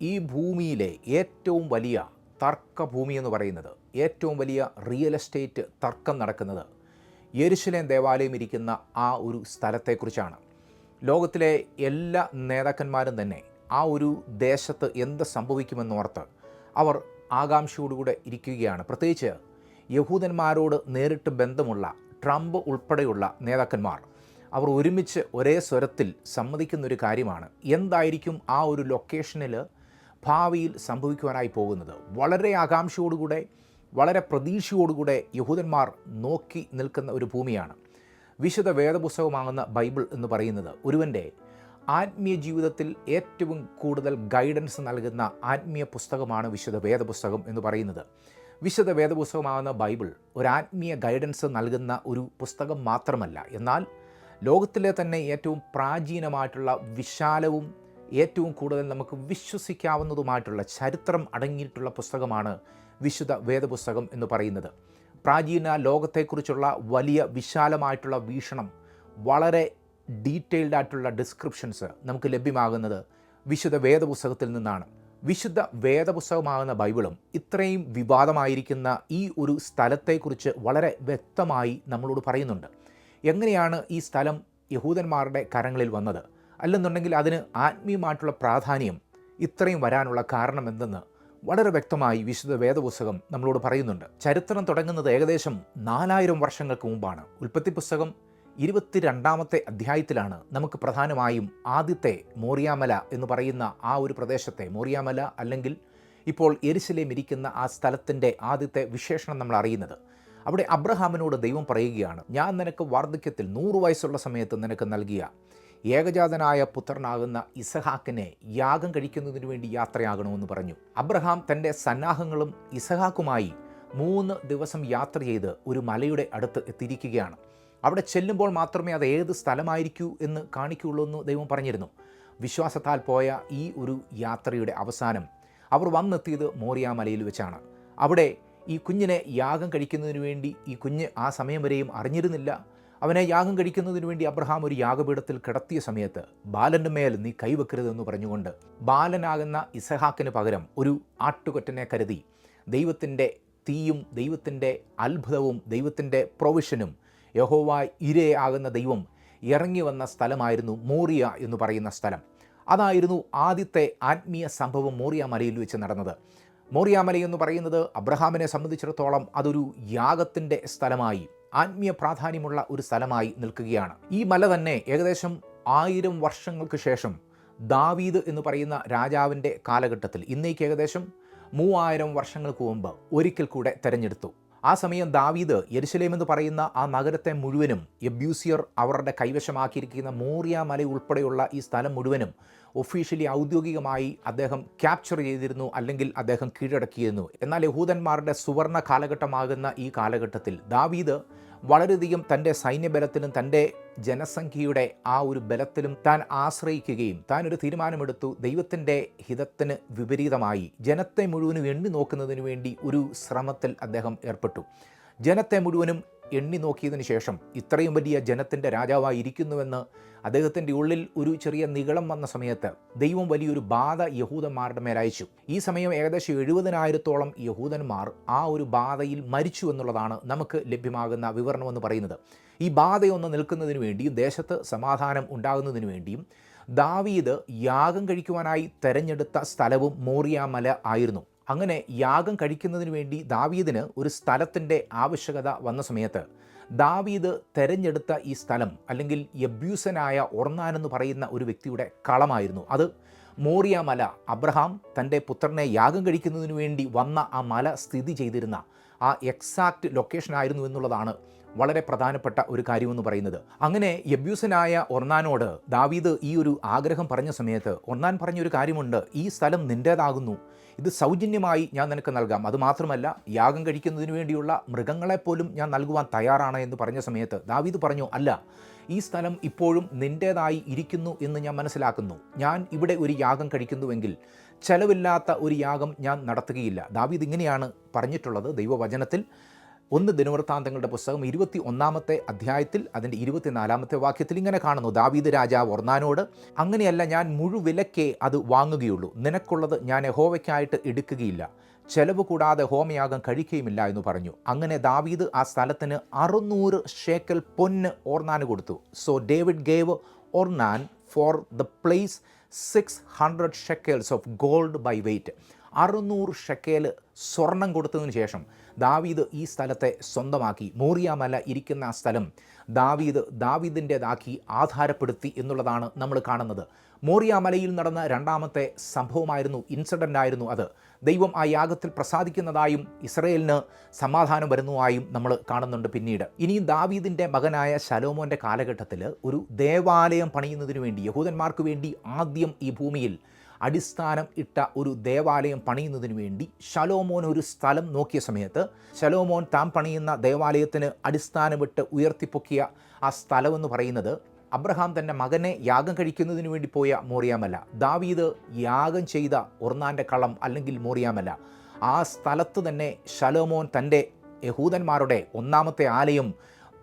ഈ ഭൂമിയിലെ ഏറ്റവും വലിയ തർക്കഭൂമി എന്ന് പറയുന്നത് ഏറ്റവും വലിയ റിയൽ എസ്റ്റേറ്റ് തർക്കം നടക്കുന്നത് യെരുശലേം ദേവാലയം ഇരിക്കുന്ന ആ ഒരു സ്ഥലത്തെക്കുറിച്ചാണ്. ലോകത്തിലെ എല്ലാ നേതാക്കന്മാരും തന്നെ ആ ഒരു ദേശത്ത് എന്ത് സംഭവിക്കുമെന്നോർത്ത് അവർ ആകാംക്ഷയോടുകൂടെ ഇരിക്കുകയാണ്. പ്രത്യേകിച്ച് യഹൂദന്മാരോട് നേരിട്ട് ബന്ധമുള്ള ട്രംപ് ഉൾപ്പെടെയുള്ള നേതാക്കന്മാർ അവർ ഒരുമിച്ച് ഒരേ സ്വരത്തിൽ സമ്മതിക്കുന്നൊരു കാര്യമാണ്. എന്തായിരിക്കും ആ ഒരു ലൊക്കേഷനിൽ ഭാവിയിൽ സംഭവിക്കുവാനായി പോകുന്നത്. വളരെ ആകാംക്ഷയോടുകൂടെ വളരെ പ്രതീക്ഷയോടുകൂടെ യഹൂദന്മാർ നോക്കി നിൽക്കുന്ന ഒരു ഭൂമിയാണ്. വിശുദ്ധ വേദപുസ്തകമാകുന്ന ബൈബിൾ എന്ന് പറയുന്നത് ഒരുവന്റെ ആത്മീയ ജീവിതത്തിൽ ഏറ്റവും കൂടുതൽ ഗൈഡൻസ് നൽകുന്ന ആത്മീയ പുസ്തകമാണ് വിശുദ്ധ വേദപുസ്തകം എന്ന് പറയുന്നത്. വിശുദ്ധ വേദപുസ്തകമാകുന്ന ബൈബിൾ ഒരു ആത്മീയ ഗൈഡൻസ് നൽകുന്ന ഒരു പുസ്തകം മാത്രമല്ല. എന്നാൽ ലോകത്തിലെ തന്നെ ഏറ്റവും പ്രാചീനമായിട്ടുള്ള വിശാലവും ഏറ്റവും കൂടുതൽ നമുക്ക് വിശ്വസിക്കാവുന്നതുമായിട്ടുള്ള ചരിത്രം അടങ്ങിയിട്ടുള്ള പുസ്തകമാണ് വിശുദ്ധ വേദപുസ്തകം എന്ന് പറയുന്നത്. പ്രാചീന ലോകത്തെക്കുറിച്ചുള്ള വലിയ വിശാലമായിട്ടുള്ള വീക്ഷണം വളരെ ഡീറ്റെയിൽഡ് ആയിട്ടുള്ള ഡിസ്ക്രിപ്ഷൻസ് നമുക്ക് ലഭ്യമാകുന്നത് വിശുദ്ധ വേദപുസ്തകത്തിൽ നിന്നാണ്. വിശുദ്ധ വേദപുസ്തകമാകുന്ന ബൈബിളും ഇത്രയും വിവാദമായിരിക്കുന്ന ഈ ഒരു സ്ഥലത്തെക്കുറിച്ച് വളരെ വ്യക്തമായി നമ്മളോട് പറയുന്നുണ്ട്. എങ്ങനെയാണ് ഈ സ്ഥലം യഹൂദന്മാരുടെ കരങ്ങളിൽ വന്നത്? അല്ലെന്നുണ്ടെങ്കിൽ അതിന് ആത്മീയമായിട്ടുള്ള പ്രാധാന്യം ഇത്രയും വരാനുള്ള കാരണം എന്തെന്ന് വളരെ വ്യക്തമായി വിശുദ്ധ വേദപുസ്തകം നമ്മളോട് പറയുന്നുണ്ട്. ചരിത്രം തുടങ്ങുന്നത് ഏകദേശം നാലായിരം വർഷങ്ങൾക്ക് മുമ്പാണ്. ഉൽപ്പത്തി പുസ്തകം ഇരുപത്തിരണ്ടാമത്തെ അധ്യായത്തിലാണ് നമുക്ക് പ്രധാനമായും ആദ്യത്തെ മോറിയാമല എന്ന് പറയുന്ന ആ ഒരു പ്രദേശത്തെ മോറിയാമല അല്ലെങ്കിൽ ഇപ്പോൾ എരിശിലേം ഇരിക്കുന്ന ആ സ്ഥലത്തിന്റെ ആദ്യത്തെ വിശേഷണം നമ്മൾ അറിയുന്നത്. അവിടെ അബ്രഹാമിനോട് ദൈവം പറയുകയാണ് ഞാൻ നിനക്ക് വാർദ്ധക്യത്തിൽ നൂറ് വയസ്സുള്ള സമയത്ത് നിനക്ക് നൽകിയ ഏകജാതനായ പുത്രനാകുന്ന ഇസഹാക്കിനെ യാഗം കഴിക്കുന്നതിന് വേണ്ടി യാത്രയാകണമെന്ന് പറഞ്ഞു. അബ്രഹാം തന്റെ സന്നാഹങ്ങളും ഇസഹാക്കുമായി മൂന്ന് ദിവസം യാത്ര ചെയ്ത് ഒരു മലയുടെ അടുത്ത് എത്തിയിരിക്കുകയാണ്. അവിടെ ചെല്ലുമ്പോൾ മാത്രമേ അത് ഏത് സ്ഥലമായിരിക്കൂ എന്ന് കാണിക്കുകയുള്ളൂ എന്ന് ദൈവം പറഞ്ഞിരുന്നു. വിശ്വാസത്താൽ പോയ ഈ ഒരു യാത്രയുടെ അവസാനം അവർ വന്നെത്തിയത് മോറിയാമലയിൽ വെച്ചാണ്. അവിടെ ഈ കുഞ്ഞിനെ യാഗം കഴിക്കുന്നതിന് വേണ്ടി ഈ കുഞ്ഞ് ആ സമയം വരെയും അറിഞ്ഞിരുന്നില്ല. അവനെ യാഗം കഴിക്കുന്നതിന് വേണ്ടി അബ്രഹാം ഒരു യാഗപീഠത്തിൽ കിടത്തിയ സമയത്ത് ബാലന്റെ മേൽ നീ കൈവെക്കരുതെന്ന് പറഞ്ഞുകൊണ്ട് ബാലനാകുന്ന ഇസഹാക്കിന് പകരം ഒരു ആട്ടുകൊറ്റനെ കരുതി ദൈവത്തിന്റെ തീയും ദൈവത്തിന്റെ അത്ഭുതവും ദൈവത്തിന്റെ പ്രൊവിഷനും യഹോവ ഇരയാകുന്ന ദൈവം ഇറങ്ങി വന്ന സ്ഥലമായിരുന്നു മോറിയ എന്ന് പറയുന്ന സ്ഥലം. അതായിരുന്നു ആദ്യത്തെ ആത്മീയ സംഭവം മോറിയ മലയിൽ വെച്ച് നടന്നത്. മോറിയ എന്ന് പറയുന്നത് അബ്രഹാമിനെ സംബന്ധിച്ചിടത്തോളം അതൊരു യാഗത്തിന്റെ സ്ഥലമായി ആത്മീയ പ്രാധാന്യമുള്ള ഒരു സ്ഥലമായി നിൽക്കുകയാണ്. ഈ മല തന്നെ ഏകദേശം ആയിരം വർഷങ്ങൾക്ക് ശേഷം ദാവീദ് എന്ന് പറയുന്ന രാജാവിന്റെ കാലഘട്ടത്തിൽ ഇന്നേക്ക് ഏകദേശം മൂവായിരം വർഷങ്ങൾക്ക് മുമ്പ് ഒരിക്കൽ കൂടെ തെരഞ്ഞെടുത്തു. ആ സമയം ദാവീദ് യരിശലേം എന്ന് പറയുന്ന ആ നഗരത്തെ മുഴുവനും എബ്യൂസിയർ അവരുടെ കൈവശമാക്കിയിരിക്കുന്ന മോറിയ മല ഉൾപ്പെടെയുള്ള ഈ സ്ഥലം മുഴുവനും ഒഫീഷ്യലി ഔദ്യോഗികമായി അദ്ദേഹം ക്യാപ്ചർ ചെയ്തിരുന്നു അല്ലെങ്കിൽ അദ്ദേഹം കീഴടക്കിയിരുന്നു. എന്നാൽ യഹൂദന്മാരുടെ സുവർണ കാലഘട്ടമാകുന്ന ഈ കാലഘട്ടത്തിൽ ദാവീദ് വളരെയധികം തന്റെ സൈന്യബലത്തിലും തന്റെ ജനസംഖ്യയുടെ ആ ഒരു ബലത്തിലും താൻ ആശ്രയിക്കുകയും താൻ ഒരു തീരുമാനമെടുത്തു. ദൈവത്തിന്റെ ഹിതത്തിന് വിപരീതമായി ജനത്തെ മുഴുവനും എണ്ണി നോക്കുന്നതിന് വേണ്ടി ഒരു ശ്രമത്തിൽ അദ്ദേഹം ഏർപ്പെട്ടു. ജനത്തെ മുഴുവനും എണ്ണി നോക്കിയതിന് ശേഷം ഇത്രയും വലിയ ജനത്തിന്റെ രാജാവായി ഇരിക്കുന്നുവെന്ന് അദ്ദേഹത്തിന്റെ ഉള്ളിൽ ഒരു ചെറിയ നികളം വന്ന സമയത്ത് ദൈവം വലിയൊരു ബാധ യഹൂദന്മാരുടെ മേലയച്ചു ഈ സമയം ഏകദേശം എഴുപതിനായിരത്തോളം യഹൂദന്മാർ ആ ഒരു ബാധയിൽ മരിച്ചു എന്നുള്ളതാണ് നമുക്ക് ലഭ്യമാകുന്ന വിവരണമെന്ന് പറയുന്നത്. ഈ ബാധയൊന്ന് നിൽക്കുന്നതിന് വേണ്ടിയും ദേശത്ത് സമാധാനം ഉണ്ടാകുന്നതിന് വേണ്ടിയും ദാവീദ് യാഗം കഴിക്കുവാനായി തെരഞ്ഞെടുത്ത സ്ഥലവും മോറിയാമല ആയിരുന്നു. അങ്ങനെ യാഗം കഴിക്കുന്നതിന് വേണ്ടി ദാവീദിന് ഒരു സ്ഥലത്തിന്റെ ആവശ്യകത വന്ന സമയത്ത് ദാവീദ് തെരഞ്ഞെടുത്ത ഈ സ്ഥലം അല്ലെങ്കിൽ യബ്യൂസനായ ഒർന്നാൻ എന്ന് പറയുന്ന ഒരു വ്യക്തിയുടെ കളമായിരുന്നു അത് മോറിയ മല അബ്രഹാം തന്റെ പുത്രനെ യാഗം കഴിക്കുന്നതിന് വേണ്ടി വന്ന ആ മല സ്ഥിതി ചെയ്തിരുന്ന ആ എക്സാക്റ്റ് ലൊക്കേഷൻ ആയിരുന്നു എന്നുള്ളതാണ് വളരെ പ്രധാനപ്പെട്ട ഒരു കാര്യമെന്ന് പറയുന്നത്. അങ്ങനെ യബ്യൂസനായ ഒർന്നാനോട് ദാവീദ് ഈ ഒരു ആഗ്രഹം പറഞ്ഞ സമയത്ത് ഒർണാൻ പറഞ്ഞൊരു കാര്യമുണ്ട് ഈ സ്ഥലം നിന്റേതാകുന്നു ഇത് സൗജന്യമായി ഞാൻ നിനക്ക് നൽകാം. അതുമാത്രമല്ല യാഗം കഴിക്കുന്നതിന് വേണ്ടിയുള്ള മൃഗങ്ങളെപ്പോലും ഞാൻ നൽകുവാൻ തയ്യാറാണ് എന്ന് പറഞ്ഞ സമയത്ത് ദാവീദ് പറഞ്ഞു അല്ല ഈ സ്ഥലം ഇപ്പോഴും നിന്റേതായി ഇരിക്കുന്നു എന്ന് ഞാൻ മനസ്സിലാക്കുന്നു. ഞാൻ ഇവിടെ ഒരു യാഗം കഴിക്കുന്നുവെങ്കിൽ ചെലവില്ലാത്ത ഒരു യാഗം ഞാൻ നടത്തുകയില്ല. ദാവീദ് ഇങ്ങനെയാണ് പറഞ്ഞിട്ടുള്ളത് ദൈവവചനത്തിൽ. ഒന്ന് ദിനവൃത്താന്തങ്ങളുടെ പുസ്തകം ഇരുപത്തി ഒന്നാമത്തെ അധ്യായത്തിൽ അതിന്റെ ഇരുപത്തിനാലാമത്തെ വാക്യത്തിൽ ഇങ്ങനെ കാണുന്നു. ദാവീദ് രാജാവ് ഒർന്നാനോട് അങ്ങനെയല്ല ഞാൻ മുഴുവിലക്കേ അത് വാങ്ങുകയുള്ളൂ. നിനക്കുള്ളത് ഞാൻ യഹോവയ്ക്കായിട്ട് എടുക്കുകയില്ല. ചെലവ് കൂടാതെ ഹോമയാഗം കഴിക്കുകയുമില്ല എന്ന് പറഞ്ഞു. അങ്ങനെ ദാവീദ് ആ സ്ഥലത്തിന് അറുന്നൂറ് ഷേക്കൽ പൊന്ന് ഓർന്നാന് കൊടുത്തു. So David gave Ornan for the place six hundred shekels of gold by weight അറുന്നൂറ് ഷെക്കേൽ സ്വർണം കൊടുത്തതിന് ശേഷം ദാവീദ് ഈ സ്ഥലത്തെ സ്വന്തമാക്കി. മോറിയാമല ഇരിക്കുന്ന ആ സ്ഥലം ദാവീദ് ദാവീദിന്റെതാക്കി ആധാരപ്പെടുത്തി എന്നുള്ളതാണ് നമ്മൾ കാണുന്നത്. മോറിയാമലയിൽ നടന്ന രണ്ടാമത്തെ സംഭവമായിരുന്നു ഇൻസിഡന്റ് ആയിരുന്നു അത്. ദൈവം ആ യാഗത്തിൽ പ്രസാദിക്കുന്നതായും ഇസ്രയേലിന് സമാധാനം വരുന്നതായും നമ്മൾ കാണുന്നുണ്ട് പിന്നീട്. ഇനിയും ദാവീദിന്റെ മകനായ ശലോമോന്റെ കാലഘട്ടത്തിൽ ഒരു ദേവാലയം പണിയുന്നതിന് വേണ്ടി യഹൂദന്മാർക്ക് വേണ്ടി ആദ്യം ഈ ഭൂമിയിൽ അടിസ്ഥാനം ഇട്ട ഒരു ദേവാലയം പണിയുന്നതിന് വേണ്ടി ശലോമോൻ ഒരു സ്ഥലം നോക്കിയ സമയത്ത് ശലോമോൻ താൻ പണിയുന്ന ദേവാലയത്തിന് അടിസ്ഥാനമിട്ട് ഉയർത്തിപ്പൊക്കിയ ആ സ്ഥലമെന്ന് പറയുന്നത് അബ്രഹാം തന്റെ മകനെ യാഗം കഴിക്കുന്നതിന് വേണ്ടി പോയ മോറിയാമല്ല. ദാവീദ് യാഗം ചെയ്ത ഒർന്നാന്റെ കളം അല്ലെങ്കിൽ മോറിയാമല്ല. ആ സ്ഥലത്ത് തന്നെ ശലോമോൻ തന്റെ യഹൂദന്മാരുടെ ഒന്നാമത്തെ ആലയം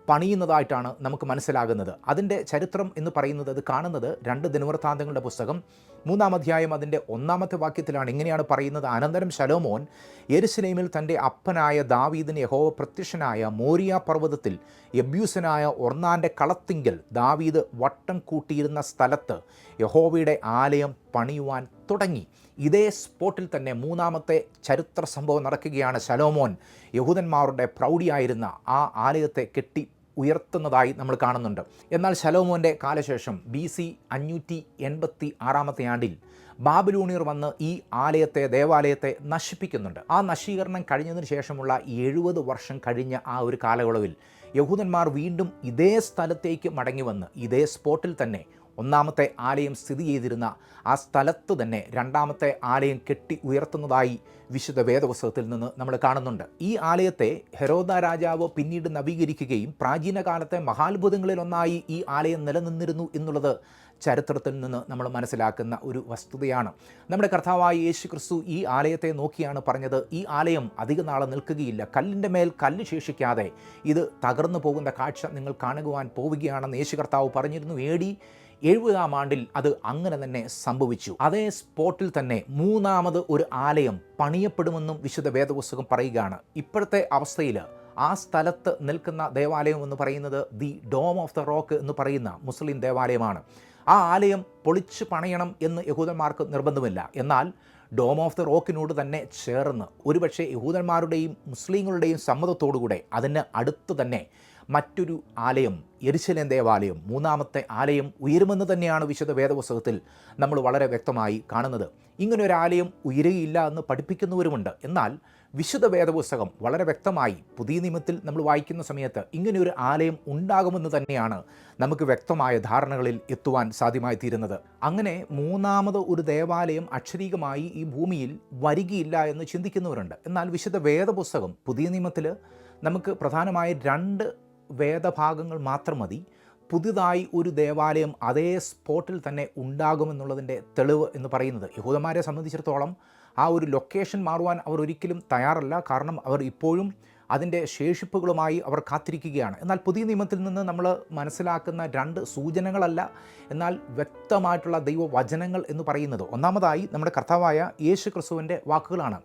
പണിയുന്നതായിട്ടാണ് നമുക്ക് മനസ്സിലാകുന്നത്. അതിന്റെ ചരിത്രം എന്ന് പറയുന്നത് അത് കാണുന്നത് രണ്ട് ദിനവൃത്താന്തങ്ങളുടെ പുസ്തകം. മൂന്നാം അധ്യായം അതിന്റെ ഒന്നാമത്തെ വാക്യത്തിലാണ് ഇങ്ങനെയാണ് പറയുന്നത്. അനന്തരം ശലോമോൻ എരുസലേമിൽ തന്റെ അപ്പനായ ദാവീദിന് യഹോവ പ്രത്യക്ഷനായ മോരിയ പർവതത്തിൽ യബ്യൂസനായ ഒർണാന്റെ കളത്തിങ്കൽ ദാവീദ് വട്ടം കൂട്ടിയിരുന്ന സ്ഥലത്ത് യഹോവയുടെ ആലയം പണിയുവാൻ തുടങ്ങി. ഇതേ സ്പോട്ടിൽ തന്നെ മൂന്നാമത്തെ ചരിത്ര സംഭവം നടക്കുകയാണ് ശലോമോൻ. യഹൂദന്മാരുടെ പ്രൗഢിയായിരുന്ന ആ ആലയത്തെ കെട്ടി ഉയർത്തുന്നതായി നമ്മൾ കാണുന്നുണ്ട്. എന്നാൽ ശലോമോന്റെ കാലശേഷം ബി സി അഞ്ഞൂറ്റി എൺപത്തി ആറാമത്തെ ആണ്ടിൽ ബാബിലൂണിയർ വന്ന് ഈ ആലയത്തെ ദേവാലയത്തെ നശിപ്പിക്കുന്നുണ്ട്. ആ നശീകരണം കഴിഞ്ഞതിന് ശേഷമുള്ള എഴുപത് വർഷം കഴിഞ്ഞ ആ ഒരു കാലയളവിൽ യഹൂദന്മാർ വീണ്ടും ഇതേ സ്ഥലത്തേക്ക് മടങ്ങി വന്ന് ഇതേ സ്പോട്ടിൽ തന്നെ ഒന്നാമത്തെ ആലയം സ്ഥിതി ചെയ്തിരുന്ന ആ സ്ഥലത്ത് തന്നെ രണ്ടാമത്തെ ആലയം കെട്ടി ഉയർത്തുന്നതായി വിശുദ്ധ വേദപുസ്തകത്തിൽ നിന്ന് നമ്മൾ കാണുന്നുണ്ട്. ഈ ആലയത്തെ ഹെരോദ രാജാവ് പിന്നീട് നവീകരിക്കുകയും പ്രാചീന കാലത്തെ മഹാത്ഭുതങ്ങളിലൊന്നായി ഈ ആലയം നിലനിന്നിരുന്നു എന്നുള്ളത് ചരിത്രത്തിൽ നിന്ന് നമ്മൾ മനസ്സിലാക്കുന്ന ഒരു വസ്തുതയാണ്. നമ്മുടെ കർത്താവായ യേശു ക്രിസ്തു ഈ ആലയത്തെ നോക്കിയാണ് പറഞ്ഞത് ഈ ആലയം അധിക നാളെ നിൽക്കുകയില്ല കല്ലിന്റെ മേൽ കല്ല് ശേഷിക്കാതെ ഇത് തകർന്നു പോകുന്ന കാഴ്ച നിങ്ങൾ കാണുവാൻ പോവുകയാണെന്ന് യേശു കർത്താവ് പറഞ്ഞിരുന്നു. ഏടി എഴുപതാം ആണ്ടിൽ അത് അങ്ങനെ തന്നെ സംഭവിച്ചു. അതേ സ്പോട്ടിൽ തന്നെ മൂന്നാമത് ഒരു ആലയം പണിയപ്പെടുമെന്നും വിശുദ്ധ വേദപുസ്തകം പറയുകയാണ്. ഇപ്പോഴത്തെ അവസ്ഥയിൽ ആ സ്ഥലത്ത് നിൽക്കുന്ന ദേവാലയം എന്ന് പറയുന്നത് the dome of the rock എന്ന് പറയുന്ന മുസ്ലിം ദേവാലയമാണ്. ആ ആലയം പൊളിച്ച് പണയണം എന്ന് യഹൂദന്മാർക്ക് നിർബന്ധമില്ല. എന്നാൽ ഡോം ഓഫ് ദ റോക്കിനോട് തന്നെ ചേർന്ന് ഒരുപക്ഷെ യഹൂദന്മാരുടെയും മുസ്ലിങ്ങളുടെയും സമ്മതത്തോടുകൂടെ അതിന് അടുത്ത് തന്നെ മറ്റൊരു ആലയം എരിശലേം ദേവാലയം മൂന്നാമത്തെ ആലയം ഉയരുമെന്ന് തന്നെയാണ് വിശുദ്ധ വേദപുസ്തകത്തിൽ നമ്മൾ വളരെ വ്യക്തമായി കാണുന്നത്. ഇങ്ങനെ ഒരു ആലയം ഉയരുകയില്ല എന്ന് പഠിപ്പിക്കുന്നവരുമുണ്ട്. എന്നാൽ വിശുദ്ധ വേദപുസ്തകം വളരെ വ്യക്തമായി പുതിയ നിയമത്തിൽ നമ്മൾ വായിക്കുന്ന സമയത്ത് ഇങ്ങനെ ഒരു ആലയം ഉണ്ടാകുമെന്ന് തന്നെയാണ് നമുക്ക് വ്യക്തമായ ധാരണകളിൽ എത്തുവാൻ സാധ്യമായി തീരുന്നത് അങ്ങനെ മൂന്നാമത് ഒരു ദേവാലയം അക്ഷരീകമായി ഈ ഭൂമിയിൽ വരികയില്ല എന്ന് ചിന്തിക്കുന്നവരുണ്ട്. എന്നാൽ വിശുദ്ധ വേദപുസ്തകം പുതിയ നിയമത്തിൽ നമുക്ക് പ്രധാനമായ രണ്ട് വേദഭാഗങ്ങൾ മാത്രം മതി. പുതുതായി ഒരു ദേവാലയം അതേ സ്പോട്ടിൽ തന്നെ ഉണ്ടാകുമെന്നുള്ളതിന്റെ തെളിവ് എന്ന് പറയുന്നത്. യഹൂദന്മാരെ സംബന്ധിച്ചിടത്തോളം ആ ഒരു ലൊക്കേഷൻ മാറുവാൻ അവർ ഒരിക്കലും തയ്യാറല്ല. കാരണം അവർ ഇപ്പോഴും അതിന്റെ ശേഷിപ്പുകളുമായി അവർ കാത്തിരിക്കുകയാണ്. എന്നാൽ പുതിയ നിയമത്തിൽ നിന്ന് നമ്മൾ മനസ്സിലാക്കുന്ന രണ്ട് സൂചനകളല്ല. എന്നാൽ വ്യക്തമായിട്ടുള്ള ദൈവവചനങ്ങൾ എന്ന് പറയുന്നത്. ഒന്നാമതായി നമ്മുടെ കർത്താവായ യേശു ക്രിസ്തുവിന്റെ വാക്കുകളാണ്.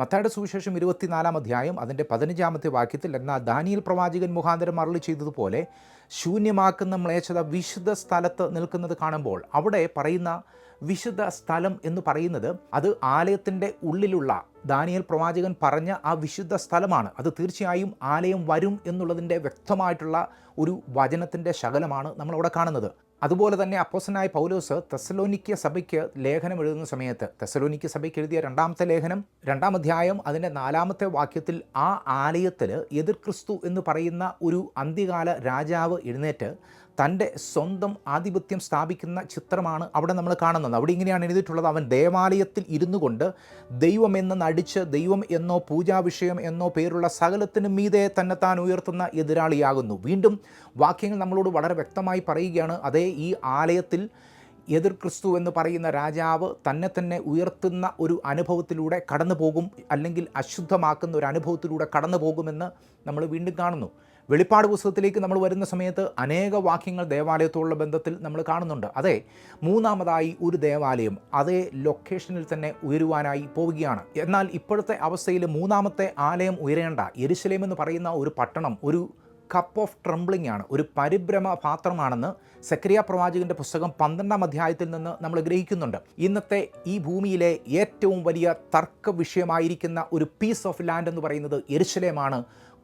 മത്തായുടെ സുവിശേഷം ഇരുപത്തിനാലാം അധ്യായം അതിന്റെ പതിനഞ്ചാമത്തെ വാക്യത്തിൽ എന്നാൽ ദാനിയൽ പ്രവാചകൻ മുഖാന്തരം അരളി ചെയ്തതുപോലെ ശൂന്യമാക്കുന്ന മ്ലേച്ഛത വിശുദ്ധ സ്ഥലത്ത് നിൽക്കുന്നത് കാണുമ്പോൾ അവിടെ പറയുന്ന വിശുദ്ധ സ്ഥലം എന്ന് പറയുന്നത് അത് ആലയത്തിന്റെ ഉള്ളിലുള്ള ദാനിയൽ പ്രവാചകൻ പറഞ്ഞ ആ വിശുദ്ധ സ്ഥലമാണ്. അത് തീർച്ചയായും ആലയം വരും എന്നുള്ളതിന്റെ വ്യക്തമായിട്ടുള്ള ഒരു വചനത്തിന്റെ ശകലമാണ് നമ്മളവിടെ കാണുന്നത്. അതുപോലെ തന്നെ അപ്പോസനായ പൗലോസ് തെസലോനിക്ക സഭയ്ക്ക് ലേഖനം എഴുതുന്ന സമയത്ത് തെസലോനിക്ക സഭയ്ക്ക് എഴുതിയ രണ്ടാമത്തെ ലേഖനം രണ്ടാം അധ്യായം അതിന്റെ നാലാമത്തെ വാക്യത്തിൽ ആ ആലയത്തിൽ എതിർ ക്രിസ്തു എന്ന് പറയുന്ന ഒരു അന്ത്യകാല രാജാവ് എഴുന്നേറ്റ് തന്റെ സ്വന്തം ആധിപത്യം സ്ഥാപിക്കുന്ന ചിത്രമാണ് അവിടെ നമ്മൾ കാണുന്നത്. അവിടെ ഇങ്ങനെയാണ് എഴുതിയിട്ടുള്ളത്. അവൻ ദേവാലയത്തിൽ ഇരുന്നു കൊണ്ട് ദൈവമെന്ന് നടിച്ച് ദൈവം എന്നോ പൂജാവിഷയം എന്നോ പേരുള്ള സകലത്തിനും മീതെ തന്നെ താൻ ഉയർത്തുന്ന എതിരാളിയാകുന്നു. വീണ്ടും വാക്യങ്ങൾ നമ്മളോട് വളരെ വ്യക്തമായി പറയുകയാണ്. അതേ ഈ ആലയത്തിൽ എതിർ ക്രിസ്തു എന്ന് പറയുന്ന രാജാവ് തന്നെ തന്നെ ഉയർത്തുന്ന ഒരു അനുഭവത്തിലൂടെ കടന്നു പോകും അല്ലെങ്കിൽ അശുദ്ധമാക്കുന്ന ഒരു അനുഭവത്തിലൂടെ കടന്നു പോകുമെന്ന് നമ്മൾ വീണ്ടും കാണുന്നു. വെളിപ്പാട് പുസ്തകത്തിലേക്ക് നമ്മൾ വരുന്ന സമയത്ത് അനേക വാക്യങ്ങൾ ദേവാലയത്തോടുള്ള ബന്ധത്തിൽ നമ്മൾ കാണുന്നുണ്ട്. അതെ മൂന്നാമതായി ഒരു ദേവാലയം അതേ ലൊക്കേഷനിൽ തന്നെ ഉയരുവാനായി പോവുകയാണ്. എന്നാൽ ഇപ്പോഴത്തെ അവസ്ഥയിൽ മൂന്നാമത്തെ ആലയം ഉയരേണ്ട യെരുശലേം എന്ന് പറയുന്ന ഒരു പട്ടണം ഒരു കപ്പ് ഓഫ് ട്രംബ്ലിംഗ് ആണ് ഒരു പരിഭ്രമ പാത്രമാണെന്ന് സക്രിയ പ്രവാചകന്റെ പുസ്തകം പന്ത്രണ്ടാം അധ്യായത്തിൽ നിന്ന് നമ്മൾ ഗ്രഹിക്കുന്നുണ്ട്. ഇന്നത്തെ ഈ ഭൂമിയിലെ ഏറ്റവും വലിയ തർക്ക വിഷയമായിരിക്കുന്ന ഒരു പീസ് ഓഫ് ലാൻഡ് എന്ന് പറയുന്നത് എരുശലേമാണ്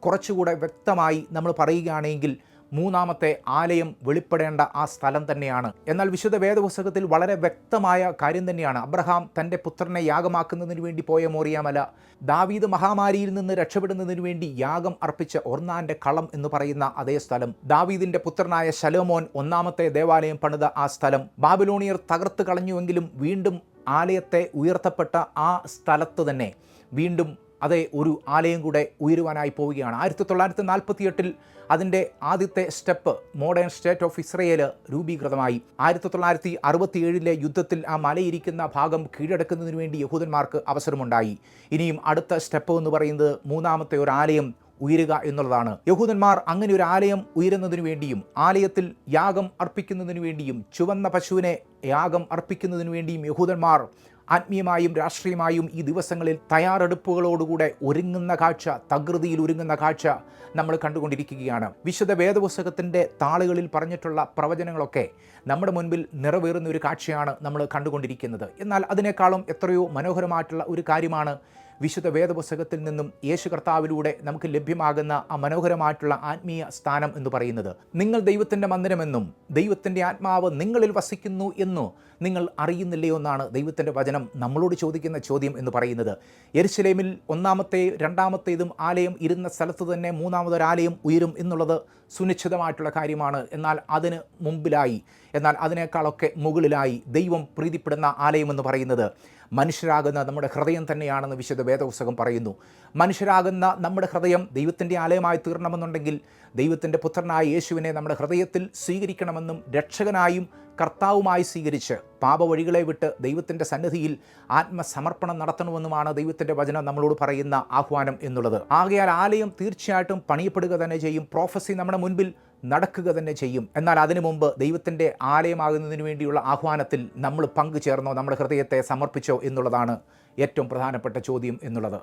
കുറച്ചുകൂടെ വ്യക്തമായി നമ്മൾ പറയുകയാണെങ്കിൽ മൂന്നാമത്തെ ആലയം വെളിപ്പെടേണ്ട ആ സ്ഥലം തന്നെയാണ്. എന്നാൽ വിശുദ്ധ വേദപുസ്തകത്തിൽ വളരെ വ്യക്തമായ കാര്യം തന്നെയാണ്. അബ്രഹാം തന്റെ പുത്രനെ യാഗമാക്കുന്നതിന് വേണ്ടി പോയ മോറിയാമല ദാവീദ് മഹാമാരിയിൽ നിന്ന് രക്ഷപ്പെടുന്നതിന് വേണ്ടി യാഗം അർപ്പിച്ച ഒർണാന്റെ കളം എന്ന് പറയുന്ന അതേ സ്ഥലം. ദാവീദിന്റെ പുത്രനായ ശലോമോൻ ഒന്നാമത്തെ ദേവാലയം പണിത ആ സ്ഥലം. ബാബിലോണിയർ തകർത്ത് കളഞ്ഞുവെങ്കിലും വീണ്ടും ആലയത്തെ ഉയർത്തപ്പെട്ട ആ സ്ഥലത്ത് തന്നെ വീണ്ടും അതേ ഒരു ആലയം കൂടെ ഉയരുവാനായി പോവുകയാണ്. ആയിരത്തി തൊള്ളായിരത്തി നാൽപ്പത്തി എട്ടിൽ അതിന്റെ ആദ്യത്തെ step modern state of Israel രൂപീകൃതമായി. ആയിരത്തി തൊള്ളായിരത്തി അറുപത്തി ഏഴിലെ യുദ്ധത്തിൽ ആ മലയിരിക്കുന്ന ഭാഗം കീഴടക്കുന്നതിന് വേണ്ടി യഹൂദന്മാർക്ക് അവസരമുണ്ടായി. ഇനിയും അടുത്ത സ്റ്റെപ്പ് എന്ന് പറയുന്നത് മൂന്നാമത്തെ ഒരു ആലയം ഉയരുക എന്നുള്ളതാണ്. യഹൂദന്മാർ അങ്ങനെ ഒരു ആലയം ഉയരുന്നതിനു വേണ്ടിയും ആലയത്തിൽ യാഗം അർപ്പിക്കുന്നതിനു വേണ്ടിയും ചുവന്ന പശുവിനെ യാഗം അർപ്പിക്കുന്നതിനു വേണ്ടിയും യഹൂദന്മാർ ആത്മീയമായും രാഷ്ട്രീയമായും ഈ ദിവസങ്ങളിൽ തയ്യാറെടുപ്പുകളോടുകൂടെ ഒരുങ്ങുന്ന കാഴ്ച തകൃതിയിൽ ഒരുങ്ങുന്ന കാഴ്ച നമ്മൾ കണ്ടുകൊണ്ടിരിക്കുകയാണ്. വിശുദ്ധ വേദപുസ്തകത്തിന്റെ താളുകളിൽ പറഞ്ഞിട്ടുള്ള പ്രവചനങ്ങളൊക്കെ നമ്മുടെ മുൻപിൽ നിറവേറുന്ന ഒരു കാഴ്ചയാണ് നമ്മൾ കണ്ടുകൊണ്ടിരിക്കുന്നത്. എന്നാൽ അതിനേക്കാളും എത്രയോ മനോഹരമായിട്ടുള്ള ഒരു കാര്യമാണ് വിശുദ്ധ വേദപുസ്തകത്തിൽ നിന്നും യേശു കർത്താവിലൂടെ നമുക്ക് ലഭ്യമാകുന്ന ആ മനോഹരമായിട്ടുള്ള ആത്മീയ സ്ഥാനം എന്ന് പറയുന്നത്. നിങ്ങൾ ദൈവത്തിന്റെ മന്ദിരമെന്നും ദൈവത്തിന്റെ ആത്മാവ് നിങ്ങളിൽ വസിക്കുന്നു എന്നും നിങ്ങൾ അറിയുന്നില്ലയോ എന്നാണ് ദൈവത്തിന്റെ വചനം നമ്മളോട് ചോദിക്കുന്ന ചോദ്യം എന്ന് പറയുന്നത്. എരിശിലേമിൽ ഒന്നാമത്തെ രണ്ടാമത്തേതും ആലയം ഇരുന്ന സ്ഥലത്ത് തന്നെ മൂന്നാമതൊരാലയം ഉയരും എന്നുള്ളത് സുനിശ്ചിതമായിട്ടുള്ള കാര്യമാണ്. എന്നാൽ അതിന് മുമ്പിലായി എന്നാൽ അതിനേക്കാളൊക്കെ മുകളിലായി ദൈവം പ്രീതിപ്പെടുന്ന ആലയമെന്ന് പറയുന്നത് മനുഷ്യരാകുന്ന നമ്മുടെ ഹൃദയം തന്നെയാണെന്ന് വിശുദ്ധ വേദപുസ്തകം പറയുന്നു. മനുഷ്യരാകുന്ന നമ്മുടെ ഹൃദയം ദൈവത്തിന്റെ ആലയമായി തീർണമെന്നുണ്ടെങ്കിൽ ദൈവത്തിന്റെ പുത്രനായ യേശുവിനെ നമ്മുടെ ഹൃദയത്തിൽ സ്വീകരിക്കണമെന്നും രക്ഷകനായും കർത്താവുമായി സ്വീകരിച്ച് പാപവഴികളെ വിട്ട് ദൈവത്തിന്റെ സന്നിധിയിൽ ആത്മസമർപ്പണം നടത്തണമെന്നുമാണ് ദൈവത്തിന്റെ വചനം നമ്മളോട് പറയുന്ന ആഹ്വാനം എന്നുള്ളത്. ആകയാൽ ആലയം തീർച്ചയായിട്ടും പണിയപ്പെടുക തന്നെ ചെയ്യും. പ്രോഫസി നമ്മുടെ മുൻപിൽ നടക്കുക തന്നെ ചെയ്യും. എന്നാൽ അതിനു മുമ്പ് ദൈവത്തിന്റെ ആലയമാകുന്നതിന് വേണ്ടിയുള്ള ആഹ്വാനത്തിൽ നമ്മൾ പങ്കുചേർന്നോ നമ്മുടെ ഹൃദയത്തെ സമർപ്പിച്ചോ എന്നുള്ളതാണ് ഏറ്റവും പ്രധാനപ്പെട്ട ചോദ്യം എന്നുള്ളത്.